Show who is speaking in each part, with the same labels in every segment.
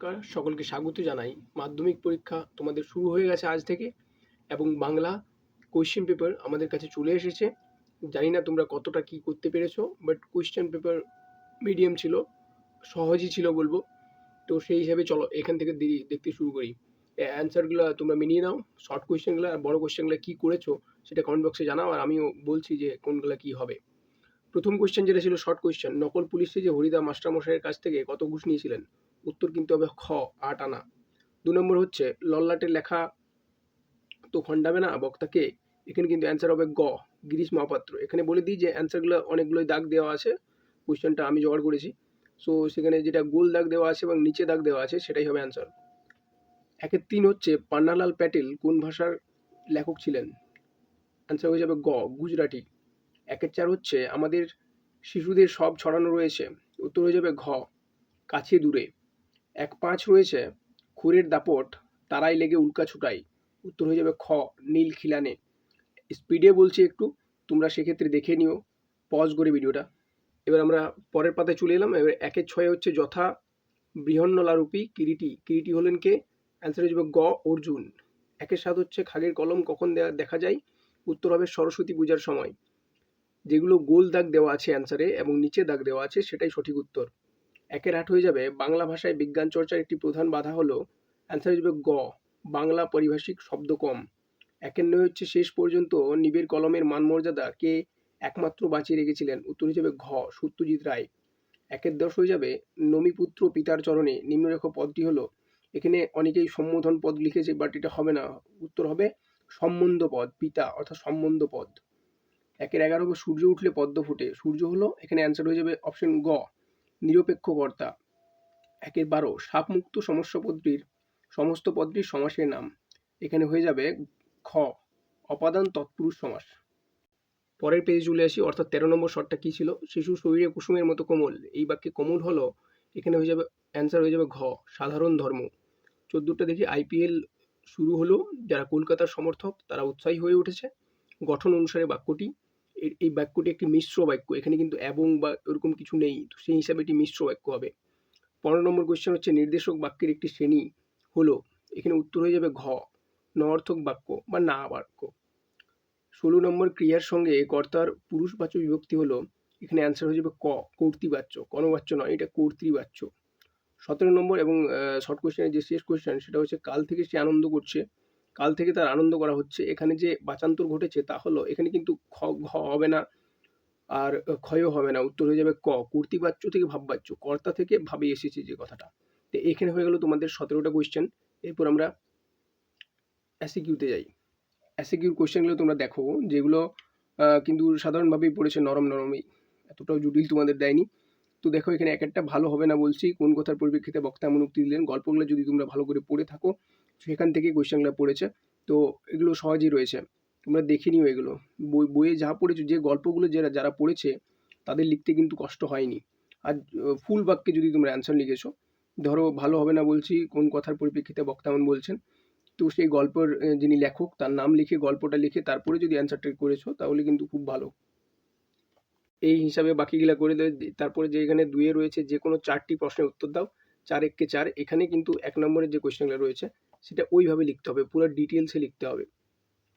Speaker 1: নমস্কার, সকলকে স্বাগত জানাই। মাধ্যমিক পরীক্ষা তোমাদের শুরু হয়ে গেছে আজ থেকে এবং বাংলা কোয়েশ্চেন পেপার আমাদের কাছে চলে এসেছে। জানি না তোমরা কতটা কি করতে পেরেছ বাট কোয়েশ্চেন পেপার মিডিয়াম ছিল, সহজই ছিল বলব। তো সেই হিসাবে চলো এখান থেকে দেখতে শুরু করি। অ্যান্সারগুলো তোমরা মিনিয়ে নাও শর্ট কোয়েশ্চেনগুলো আর বড় কোয়েশ্চেনগুলো কী করেছ সেটা কমেন্ট বক্সে জানাও আর আমিও বলছি যে কোনগুলো কী হবে। প্রথম কোয়েশ্চেন যেটা ছিল শর্ট কোয়েশ্চেন নকল পুলিশে যে হরিদা মাস্টারমশাইয়ের কাছ থেকে কত ঘুষ নিয়েছিলেন? উত্তর কিন্তু হবে খ, আট আনা। দু নম্বর হচ্ছে লল্লাটের লেখা তো খণ্ডাবে না বক্তাকে এখানে কিন্তু অ্যান্সার হবে গ, গিরিশ মহাপাত্র। এখানে বলে দিই যে অ্যান্সারগুলো অনেকগুলোই দাগ দেওয়া আছে কোয়েশ্চেনটা আমি জোগাড় করেছি। সো সেখানে যেটা গোল দাগ দেওয়া আছে এবং নিচে দাগ দেওয়া আছে, সেটাই হবে অ্যান্সার একের তিন হচ্ছে, পান্নালাল প্যাটেল কোন ভাষার লেখক ছিলেন? অ্যান্সার হয়ে যাবে গ, গুজরাটি। একের চার হচ্ছে আমাদের শিশুদের সব ছড়ানো রয়েছে। উত্তর হয়ে যাবে ঘ, কাছে দূরে। এক পাঁচ রয়েছে, খুরের দাপট, তারাই লেগে উল্কা ছুটাই। উত্তর হয়ে যাবে খ, নীল খিলানে। স্পিডে বলছি একটু, তোমরা সেক্ষেত্রে দেখে নিও। পজ করে ভিডিওটা। এবার আমরা পরের পাতায় চলে এলাম। এবার একের ছয় হচ্ছে যথা বৃহন্নলারূপী কিরিটি। কিরিটি হলেন কে? অ্যান্সার হয়ে যাবে গ, অর্জুন। একের সাত হচ্ছে খাগের কলম, কখন দেখা যায়? উত্তর হবে সরস্বতী পূজার সময়। যেগুলো গোল দাগ দেওয়া আছে অ্যান্সারে এবং নিচে দাগ দেওয়া আছে সেটাই সঠিক উত্তর। একের আট হয়ে যাবে। বাংলা ভাষায় বিজ্ঞান চর্চার একটি প্রধান বাধা হলো, অ্যান্সার যাবে গ, বাংলা পারিভাষিক শব্দ কম। একের নয় হচ্ছে শেষ পর্যন্ত নিবের কলমের মানমর্যাদা কে একমাত্র বাঁচিয়ে রেখেছিলেন। উত্তর হিসেবে ঘ, সত্যজিৎ রায়। একের দশ হয়ে যাবে। নমিপুত্র পিতার চরণে নিম্নরেখ পদটি হলো, এখানে অনেকেই সম্বোধন পদ লিখেছে বাট এটা হবে না। উত্তর হবে সম্বন্ধ পদ পিতা অর্থাৎ সম্বন্ধ পদ একের এগারো হবে সূর্য উঠলে পদ্ম ফোটে। সূর্য হলো, এখানে অ্যান্সার হয়ে যাবে অপশন গ নিরপেক্ষ কর্তা একের বারো, সাপমুক্ত সমস্যা পদটির সমস্ত পদটির সমাসের নাম। এখানে হয়ে যাবে খ, অপাদান তৎপুরুষ সমাস। পরের পেজে চলে আসি, অর্থাৎ তেরো নম্বর শর্টটা কী ছিল? শিশু শরীরে কুসুমের মতো কোমল। এই বাক্যে কোমল হলো, এখানে হয়ে যাবে অ্যান্সার হয়ে যাবে ঘ, সাধারণ ধর্ম। চোদ্দোটা দেখি আইপিএল শুরু হলো, যারা কলকাতার সমর্থক, তারা উৎসাহী হয়ে উঠেছে। গঠন অনুসারে বাক্যটি এই বাক্যটি একটি মিশ্র বাক্য। এখানে কিন্তু এবং বা এরকম কিছু নেই। তো সেই হিসাবে এটি মিশ্র বাক্য হবে। পনেরো নম্বর কোয়েশ্চেন হচ্ছে, নির্দেশক বাক্যের একটি শ্রেণি হলো, এখানে উত্তর হয়ে যাবে ঘ, নঅর্থক বাক্য বা না বাক্য। ষোলো নম্বর ক্রিয়ার সঙ্গে কর্তার পুরুষবাচ্য বিভক্তি হলো, এখানে অ্যান্সার হয়ে যাবে ক, কর্তৃবাচ্য। কর্মবাচ্য নয়, এটা কর্তৃবাচ্য। সতেরো নম্বর এবং শর্ট কোয়েশ্চেনের যে শেষ কোয়েশ্চেন সেটা হচ্ছে, কাল থেকে সে আনন্দ করছে। কাল থেকে তার আনন্দ করা হচ্ছে। এখানে যে বাচান্তর ঘটেছে তা হলো, এখানে কিন্তু খ, ঘ হবে না আর ক্ষয়ও হবে না। উত্তর হয়ে যাবে ক। কর্তৃবাচ্য থেকে ভাববাচ্য। কর্তা থেকে ভাবে এসেছে যে কথাটা। তো এখানে হয়ে গেল তোমাদের সতেরোটা কোয়েশ্চেন এরপর আমরা অ্যাসিকিউতে যাই। অ্যাসিকিউর কোয়েশ্চেনগুলো তোমরা দেখো, যেগুলো কিন্তু সাধারণভাবেই পড়েছে নরম নরমই। এতটাও জটিল তোমাদের দেয়নি। তো দেখো এখানে এক একটা ভালো হবে না বলছি। কোন কথার পরিপ্রেক্ষিতে বক্তা এমন উক্তি দিলেন? গল্পগুলো যদি তোমরা ভালো করে পড়ে থাকো সেখান থেকে কোয়েশ্চেনগুলো পড়েছে। তো এগুলো সহজই রয়েছে। তোমরা দেখে নিও এগুলো। বই, বইয়ে যা পড়েছো, যে গল্পগুলো যারা যারা পড়েছে, তাদের লিখতে কিন্তু কষ্ট হয়নি। আর ফুল বাক্যে যদি তোমরা অ্যান্সার লিখেছো, ধরো ভালো হবে না বলছি, কোন কথার পরিপ্রেক্ষিতে বক্তা এমন বলছেন, তো সেই গল্পের যিনি লেখক, তার নাম লিখে, গল্পটা লিখে, তারপরে যদি অ্যান্সারটা করেছ, তাহলে কিন্তু খুব ভালো। এই হিসাবে বাকিগুলা করে দেয় তারপরে যে এখানে দুয়ে রয়েছে, যে কোনো চারটি প্রশ্নের উত্তর দাও, চার এককে চার, এখানে কিন্তু এক নম্বরের যে কোয়েশ্চেনগুলো রয়েছে সেটা ওইভাবে লিখতে হবে, পুরো ডিটেলসে লিখতে হবে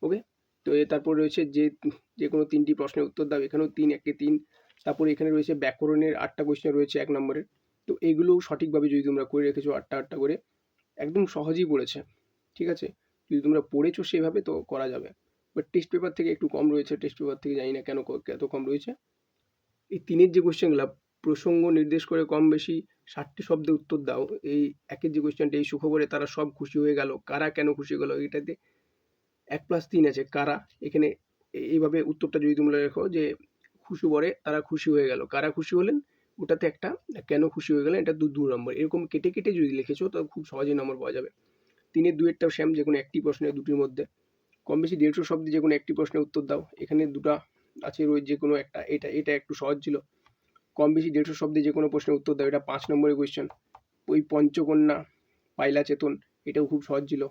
Speaker 1: ওকে তো তারপর রয়েছে যে যে কোনো তিনটি প্রশ্নের উত্তর দাও, এখানেও তিন, একে তিন, তারপরে এখানে রয়েছে ব্যাকরণের আটটা কোয়েশ্চেন রয়েছে এক নম্বরের তো এইগুলো সঠিকভাবে যদি তোমরা করে রেখেছো আটটা আটটা করে, একদম সহজেই পড়েছে, ঠিক আছে? যদি তোমরা পড়েছো সেভাবে তো করা যাবে বাট টেস্ট পেপার থেকে একটু কম রয়েছে টেস্ট পেপার থেকে জানি না কেন এত কম রয়েছে। এই তিনের যে কোয়েশ্চেনগুলো প্রসঙ্গ নির্দেশ করে কম বেশি ষাটটি শব্দে উত্তর দাও। এই একের যে কোয়েশ্চেনটা এই সুখবরে তারা সব খুশি হয়ে গেল। কারা কেন খুশি গেল? এটাতে এক প্লাস তিন আছে। কারা? এখানে এইভাবে উত্তরটা যদি তোমরা লেখো যে খুশি বরে তারা খুশি হয়ে গেল। কারা খুশি হলেন? ওটাতে একটা কেন খুশি হয়ে গেলেন? এটা দু দু নম্বর এরকম কেটে কেটে যদি লিখেছো, তো খুব সহজেই নম্বর পাওয়া যাবে। তিনের দুয়েরটাও শ্যাম যে কোনো একটি প্রশ্নের দুটির মধ্যে। কম বেশি দেড়শো শব্দে যে কোনো একটি প্রশ্নের উত্তর দাও। এখানে দুটা আছে রয়েছে যে কোনো একটা। এটা এটা একটু সহজ ছিল। কম বেশি দেড়শো শব্দে যে কোনো প্রশ্নের উত্তর দাও, এটা পাঁচ নম্বরের কোয়েশ্চেন ওই পঞ্চকন্যা, পাইলা চেতন, এটাও খুব সহজ ছিল।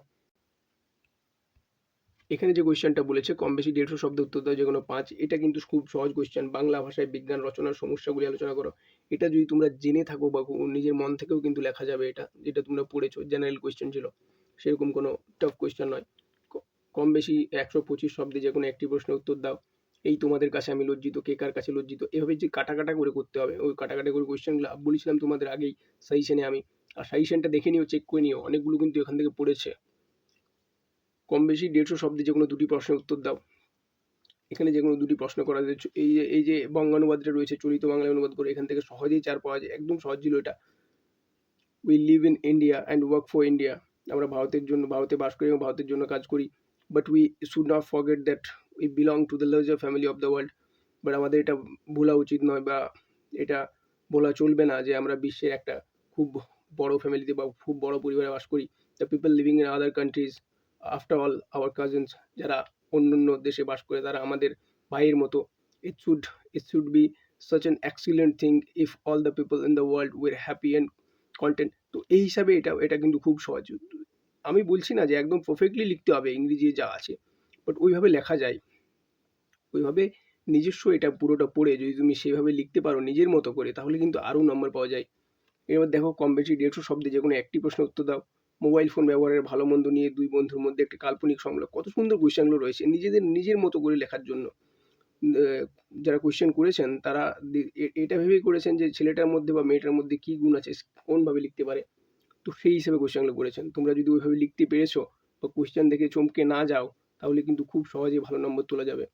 Speaker 1: এখানে যে কোয়েশ্চেনটা বলেছে, কম বেশি দেড়শো শব্দ উত্তর দাও, যে কোনো পাঁচ, এটা কিন্তু খুব সহজ কোয়েশ্চেন বাংলা ভাষায় বিজ্ঞান রচনার সমস্যাগুলি আলোচনা করো। এটা যদি তোমরা জেনে থাকো বা নিজের মন থেকেও কিন্তু লেখা যাবে এটা, যেটা তোমরা পড়েছো জেনারেল কোয়েশ্চেন ছিল। সেরকম কোনো টাফ কোয়েশ্চেন নয়। কম বেশি একশো পঁচিশ শব্দে যে কোনো একটি প্রশ্নের উত্তর দাও। এই তোমাদের কাছে আমি লজ্জিত, কে কার কাছে লজ্জিত, এভাবে যে কাটা কাটা করে করতে হবে। ওই কাটা কাটা করে কোয়েশ্চেনগুলো বলেছিলাম তোমাদের আগেই সাজেশনে আমি। আর সাজেশনটা দেখে নিও চেক করে নিও, অনেকগুলো কিন্তু এখান থেকে পড়েছে। কম বেশি দেড়শো শব্দে যে কোনো দুটি প্রশ্নের উত্তর দাও। এখানে যে কোনো দুটি প্রশ্ন করা যায়। এই যে এই যে বঙ্গানুবাদটা রয়েছে, চলিত বাংলা অনুবাদ করে, এখান থেকে সহজেই চার পাওয়া যায়। একদম সহজ ছিল এটা। We live in India and work for India আমরা ভারতের জন্য, ভারতে বাস করি এবং ভারতের জন্য কাজ করি। But we should not forget that we belong to the larger family of the world but আমাদের এটা ভোলা উচিত নয় বা এটা বলা চলবে না যে আমরা বিশ্বের একটা খুব বড় ফ্যামিলিতে বা খুব বড় পরিবারে বাস করি। The people living in other countries after all our cousins যারা অন্য অন্য দেশে বাস করে, তারা আমাদের ভাইয়ের মতো। It should it should be such an excellent thing if all the people in the world were happy and content. তো এই হিসাবে এটা এটা কিন্তু খুব সহজ। আমি বলছি না যে একদম পারফেক্টলি লিখতে হবে ইংরেজি যা আছে। বাট ওইভাবে লেখা যায়। ওইভাবে নিজস্ব এটা পুরোটা পড়ে যদি তুমি সেভাবে লিখতে পারো নিজের মতো করে, তাহলে কিন্তু আরও নম্বর পাওয়া যায়। এবার দেখো কম বেশি দেড়শো শব্দে যে কোনো একটি প্রশ্ন উত্তর দাও। মোবাইল ফোন ব্যবহারের ভালো মন্দ নিয়ে দুই বন্ধুর মধ্যে একটি কাল্পনিক সংলাপ কত সুন্দর কোয়েশ্চেনগুলো রয়েছে। নিজেদের নিজের মতো করে লেখার জন্য যারা কোয়েশ্চেন করেছেন তারা এটা ভেবেই করেছেন যে ছেলেটার মধ্যে বা মেয়েটার মধ্যে কী গুণ আছে, কোনভাবে লিখতে পারে। তো সেই হিসেবে কোয়েশ্চেনগুলো করেছেন। তোমরা যদি ওইভাবে লিখতে পেরেছ বা কোয়েশ্চেন দেখে চমকে না যাও তাহলে কিন্তু খুব সহজেই ভালো নম্বর তোলা যাবে।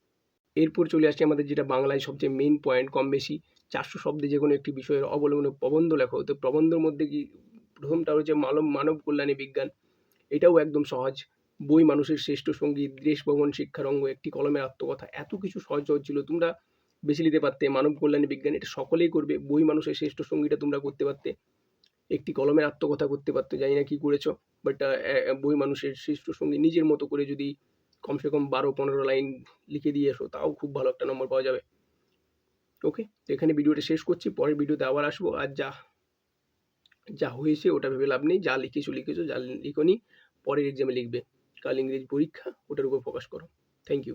Speaker 1: এরপর চলে আসছে আমাদের যেটা বাংলায় সবচেয়ে মেন পয়েন্ট কম বেশি, চারশো শব্দে যে কোনো একটি বিষয়ের অবলম্বনে প্রবন্ধ লেখো। তো প্রবন্ধের মধ্যে কি প্রথমটা হচ্ছে মানব মানব কল্যাণী বিজ্ঞান। এটাও একদম সহজ। বই মানুষের শ্রেষ্ঠ সংগীত দেশ ভবন শিক্ষার অঙ্গ, একটি কলমের আত্মকথা। এত কিছু সহজ সহজ ছিল, তোমরা বেছে নিতে পারতে। মানব কল্যাণী বিজ্ঞান, এটা সকলেই করবে। বই মানুষের শ্রেষ্ঠ সঙ্গীটা তোমরা করতে পারতে। একটি কলমের আত্মকথা করতে পারতে। জানি না কি করেছ বাট বই মানুষের শ্রেষ্ঠ সঙ্গী নিজের মতো করে যদি কমসে কম বারো পনেরো লাইন লিখে দিয়ে এসো, তাও খুব ভালো একটা নম্বর পাওয়া যাবে। ওকে তো এখানে ভিডিওটা শেষ করছি, পরের ভিডিওতে আবার আসব। আর যা যা হয়েছে ওটা ভেবে লাভ নেই, যা লিখেছো লিখেছো, যা লিখোনি, পরের এক্সামে লিখবে। কাল ইংরেজি পরীক্ষা, ওটার উপর ফোকাস করো। Thank you